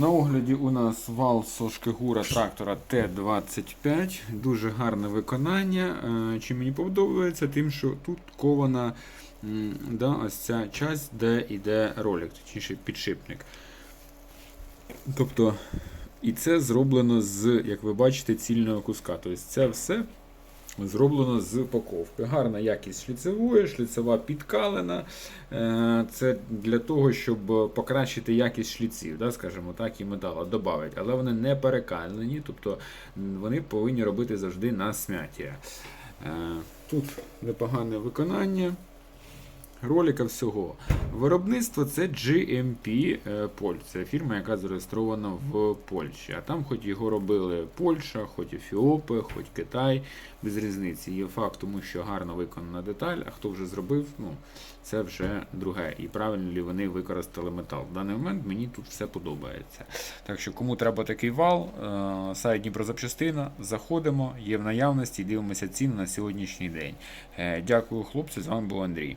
На огляді у нас вал Сошкигура трактора Т-25. Дуже гарне виконання. Е, Чим мені подобається, тим, що тут кована да, ось ця часть, де йде ролик, точніше підшипник. Тобто, і це зроблено з, як ви бачите, цільного куска. Тобто це все зроблено з упаковки. Гарна якість шліцевої, шліцева підкалена. Е, Це для того, щоб покращити якість шліців, да, скажімо так, і металу додати. Але вони не перекалені, тобто вони повинні робити завжди на смяття. Е, Тут непогане виконання. Ролика всього. Виробництво це GMP е, Це фірма, яка зареєстрована в Польщі. А там, хоч його робили Польща, хоч Ефіопія, хоч Китай, без різниці. Є факт, тому що гарно виконана деталь, а хто вже зробив, ну, це вже друге. І правильно ли вони використали метал. В даний момент мені тут все подобається. Так що, кому треба такий вал, е, сайт Дніпрозапчастина, заходимо, є в наявності, дивимося ціни на сьогоднішній день. Е, Дякую, хлопці. З вами був Андрій.